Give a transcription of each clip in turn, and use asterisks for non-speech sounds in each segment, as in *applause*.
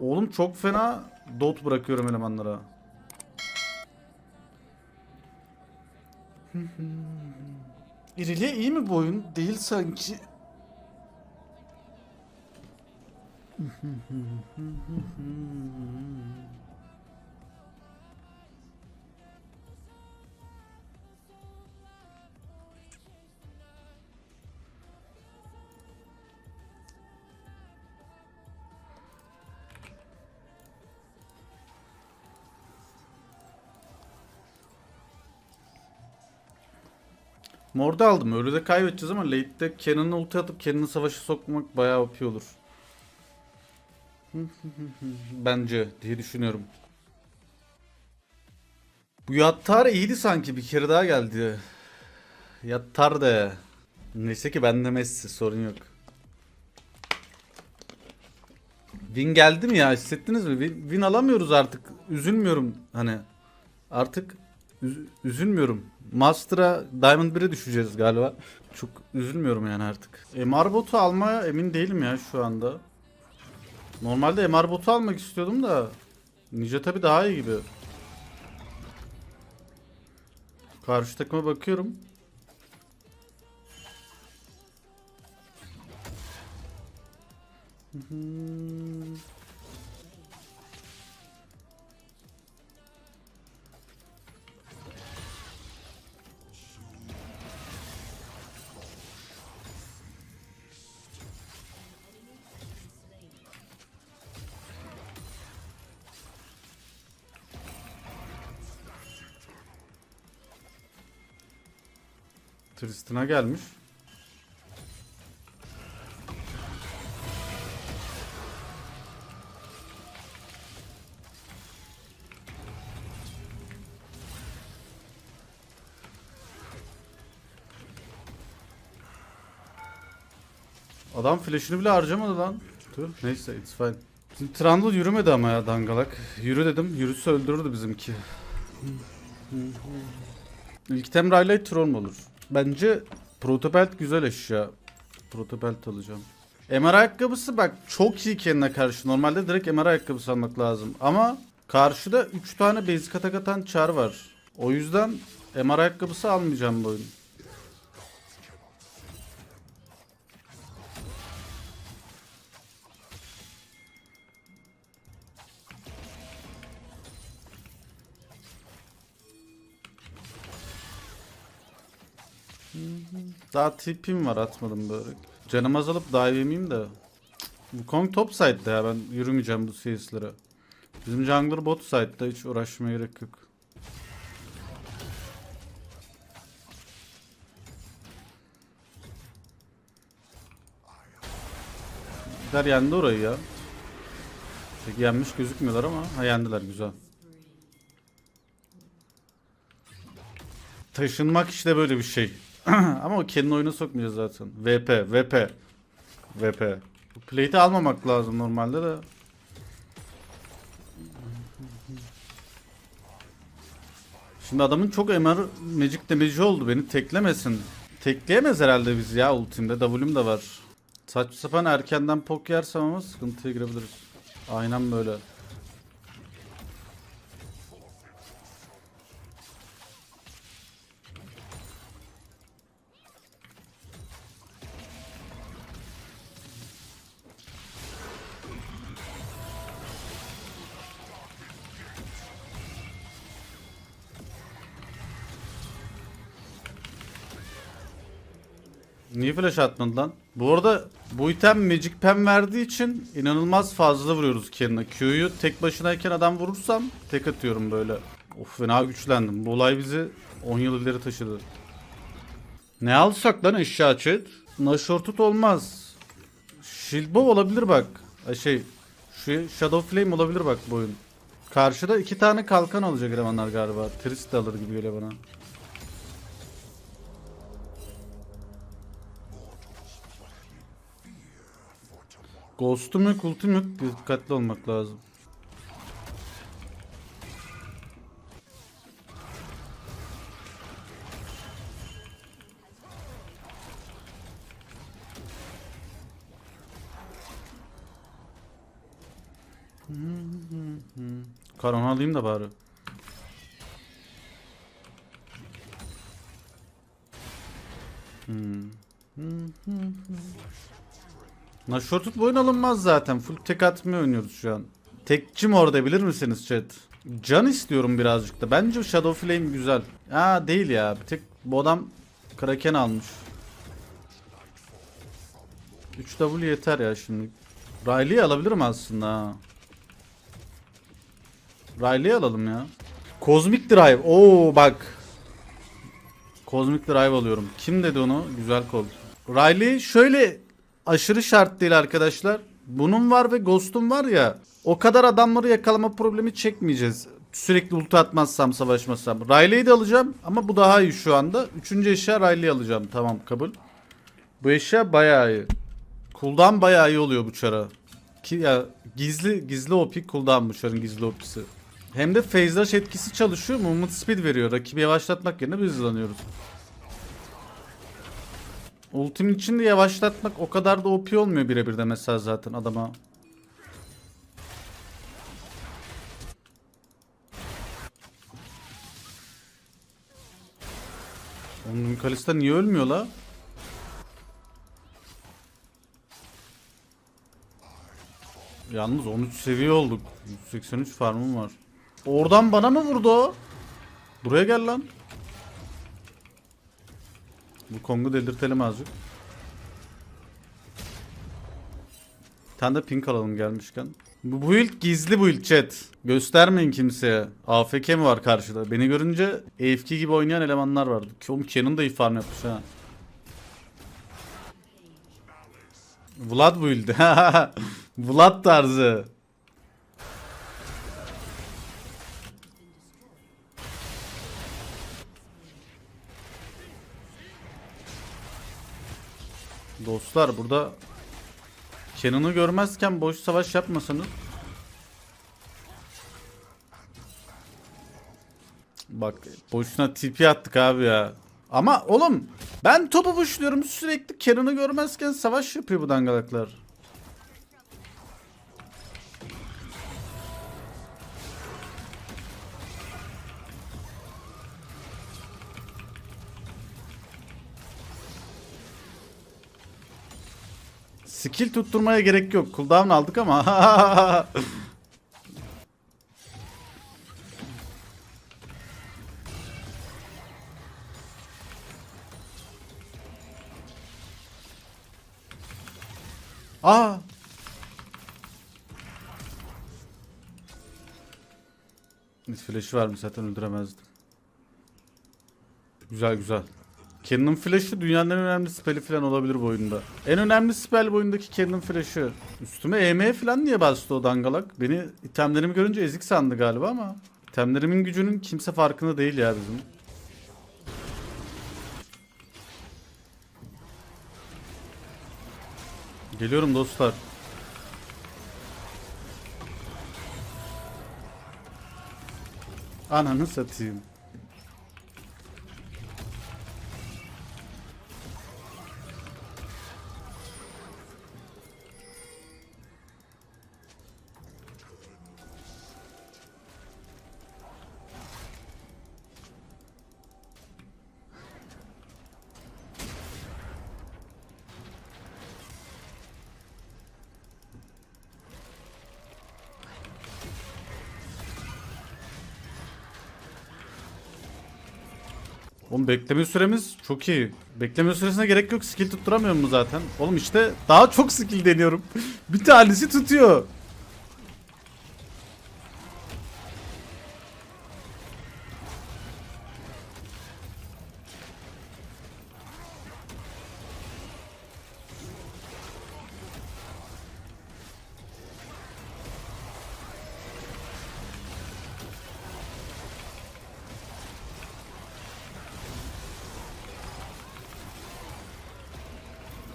Oğlum çok fena dot bırakıyorum elemanlara. *laughs* İriliğe iyi mi bu oyun? Değil sanki. *laughs* Morda aldım. Öyle de kaybedeceğiz ama late'de Cannon'ı ulti atıp kendini savaşa sokmak bayağı OP olur. *laughs* Bence diye düşünüyorum. Bu Yattar iyiydi sanki bir kere daha geldi. Yattar da. Neyse ki bende Messi sorun yok. Win geldi mi ya hissettiniz mi? Win, win alamıyoruz artık. Üzülmüyorum hani. Artık üz- üzülmüyorum. Master'a Diamond 1'e düşeceğiz galiba. Çok üzülmüyorum yani artık. MR botu almaya emin değilim ya şu anda. Normalde MR botu almak istiyordum da Ninja tabi daha iyi gibi. Karşı takıma bakıyorum. Hmm. Tristan'a gelmiş. Adam flash'ını bile harcamadı lan. Tüh, neyse it's fine. Bizim Trundle yürümedi ama ya dangalak. Yürü dedim, yürüse öldürürdü bizimki. İlk item Rayleigh Tron olur? Bence Protopelt güzel eşya. Protopelt alacağım. MR ayakkabısı bak çok iyi kendine karşı. Normalde direkt MR ayakkabısı almak lazım. Ama karşıda 3 tane basic atak atan çar var. O yüzden MR ayakkabısı almayacağım bu oyun. Daha tipim var atmadım böyle. Canım azalıp dive yemeyeyim de. Bu Kong top side'da ya ben yürümeyeceğim bu CS'lere. Bizim jungler bot side'da hiç uğraşmaya gerek yok. Gider yendi orayı ya. Peki yenmiş gözükmüyorlar ama ha yendiler güzel. Taşınmak işte böyle bir şey. *clears throat* Ama o kendini oyuna sokmayacağız zaten. VP, VP. VP. Plate'i almamak lazım normalde de. Şimdi adamın çok MR Magic damage'i oldu. Beni teklemesin. Tekleyemez herhalde biz ya ultimde. W'm de var. Saçma sapan erkenden pok yersem ama sıkıntıya girebiliriz. Aynen böyle. Niye flash atmadın lan? Bu arada bu item Magic Pen verdiği için inanılmaz fazla vuruyoruz kendine. Q'yu tek başınayken adam vurursam tek atıyorum böyle. Of fena güçlendim. Bu olay bizi 10 yıl ileri taşıdı. Ne alsak lan eşya chat? Nashortut olmaz. Shieldbow olabilir bak. Şey, şu Shadow Flame olabilir bak bu oyun. Karşıda iki tane kalkan alacak elemanlar galiba. Trist de alır gibi geliyor bana. Ghost'um yok, ultim yok. Dikkatli olmak lazım. Karon alayım da bari. Nashor tut boyun alınmaz zaten. Full tek atmaya oynuyoruz şu an. Tekçi mi orada bilir misiniz chat? Can istiyorum birazcık da. Bence Shadow Flame güzel. Aa değil ya. Bir tek bu adam Kraken almış. 3W yeter ya şimdi. Riley'i alabilirim aslında ha. Riley'i alalım ya. Cosmic Drive. Oo bak. Cosmic Drive alıyorum. Kim dedi onu? Güzel kol. Riley şöyle aşırı şart değil arkadaşlar. Bunun var ve Ghost'un var ya. O kadar adamları yakalama problemi çekmeyeceğiz. Sürekli ulti atmazsam, savaşmasam. Riley'i de alacağım ama bu daha iyi şu anda. Üçüncü eşya Riley'i alacağım. Tamam kabul. Bu eşya bayağı iyi. Cooldown bayağı iyi oluyor bu çara. Ki ya gizli gizli OP cooldown bu çarın gizli OP'si. Hem de phase etkisi çalışıyor. Movement speed veriyor. Rakibi yavaşlatmak yerine biz hızlanıyoruz. Ultimin içinde yavaşlatmak o kadar da OP olmuyor birebir de mesela zaten adama. Onun Kalista niye ölmüyor la? Yalnız 13 seviye olduk. 183 farmım var. Oradan bana mı vurdu? Buraya gel lan. Bu Kong'u delirtelim azıcık. Bir tane de pink alalım gelmişken. Bu build gizli build chat. Göstermeyin kimseye. AFK mi var karşıda? Beni görünce AFK gibi oynayan elemanlar vardı. Oğlum Canon da iyi farm yapmış ha. Vlad build. *laughs* Vlad tarzı. Dostlar burada Cannon'ı görmezken boş savaş yapmasanız Bak boşuna TP attık abi ya. Ama oğlum ben topu pushluyorum sürekli Cannon'ı görmezken savaş yapıyor bu dangalaklar. Skill tutturmaya gerek yok. Cooldown aldık ama. *laughs* Aa. Mid flash'ı varmış zaten öldüremezdim. Güzel güzel. Cannon Flash'ı dünyanın en önemli spell'i falan olabilir bu oyunda. En önemli spell bu oyundaki Cannon Flash'ı. Üstüme EM falan niye bastı o dangalak? Beni itemlerimi görünce ezik sandı galiba ama. İtemlerimin gücünün kimse farkında değil ya bizim. Geliyorum dostlar. Ananı satayım. Oğlum bekleme süremiz çok iyi. Bekleme süresine gerek yok. Skill tutturamıyorum mu zaten? Oğlum işte daha çok skill deniyorum. *laughs* Bir tanesi tutuyor.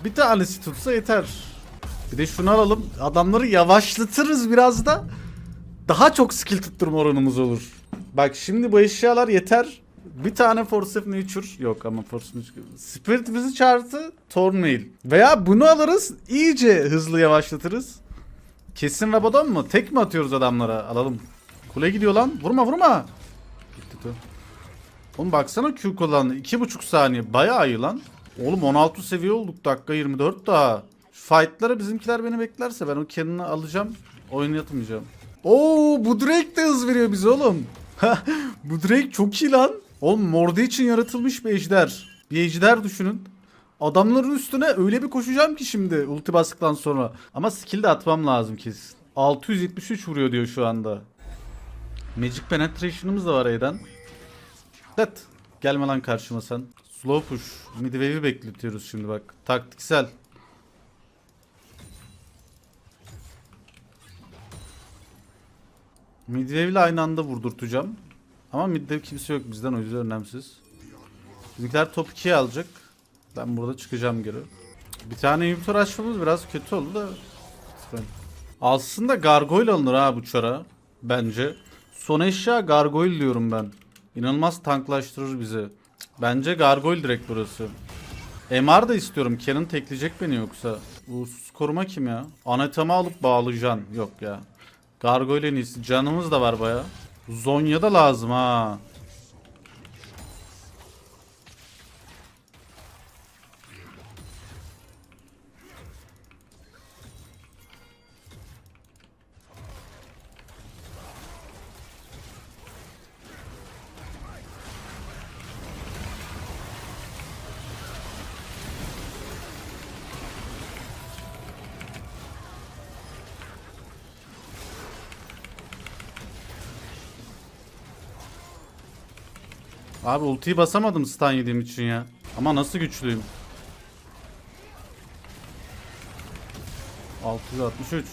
Bir tanesi tutsa yeter. Bir de şunu alalım. Adamları yavaşlatırız biraz da. Daha çok skill tutturma oranımız olur. Bak şimdi bu eşyalar yeter. Bir tane Force of Nature yok ama Force of Nature. Spirit Wizard artı Tormail. Veya bunu alırız iyice hızlı yavaşlatırız. Kesin Rabadon mu? Tek mi atıyoruz adamlara? Alalım. Kule gidiyor lan. Vurma vurma. Gitti tu. Oğlum baksana Q kullandı. 2,5 saniye. Bayağı iyi lan. Oğlum 16 seviye olduk. Dakika 24 daha. Fightlara bizimkiler beni beklerse ben o kendini alacağım. Oyun yatmayacağım. Oo bu Drake de hız veriyor bize oğlum. *laughs* bu Drake çok iyi lan. Oğlum Mordi için yaratılmış bir ejder. Bir ejder düşünün. Adamların üstüne öyle bir koşacağım ki şimdi ulti bastıktan sonra. Ama skill de atmam lazım kesin. 673 vuruyor diyor şu anda. Magic Penetration'ımız da var Eden. Evet. Gelme lan karşıma sen. Slow push. Midwave'i bekletiyoruz şimdi bak. Taktiksel. Midwave ile aynı anda vurdurtacağım. Ama midde kimse yok bizden o yüzden önemsiz. Bizimkiler top 2'ye alacak. Ben burada çıkacağım geri. Bir tane inhibitor açmamız biraz kötü oldu da. Aslında gargoyle alınır ha bu çara. Bence. Son eşya gargoyle diyorum ben. İnanılmaz tanklaştırır bizi. Bence gargoyle direkt burası. MR da istiyorum. Kenan tekleyecek beni yoksa. Sus koruma kim ya? Anatema alıp bağlayacaksın. Yok ya. Gargoyle iyisi. Canımız da var baya. Zonya da lazım ha. Abi ultiyi basamadım stun yediğim için ya. Ama nasıl güçlüyüm. 663.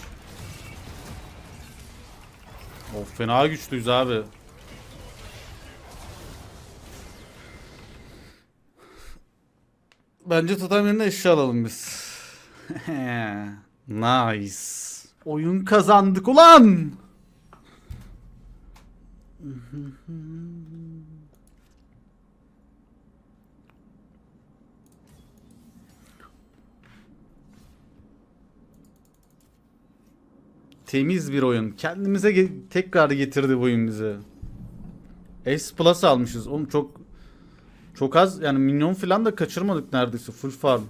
Of fena güçlüyüz abi. Bence totem yerine eşya alalım biz. *laughs* nice. Oyun kazandık ulan. *laughs* Temiz bir oyun. Kendimize ge- tekrar getirdi bu oyun bize. S Plus almışız. Oğlum çok çok az yani minyon falan da kaçırmadık neredeyse full farm.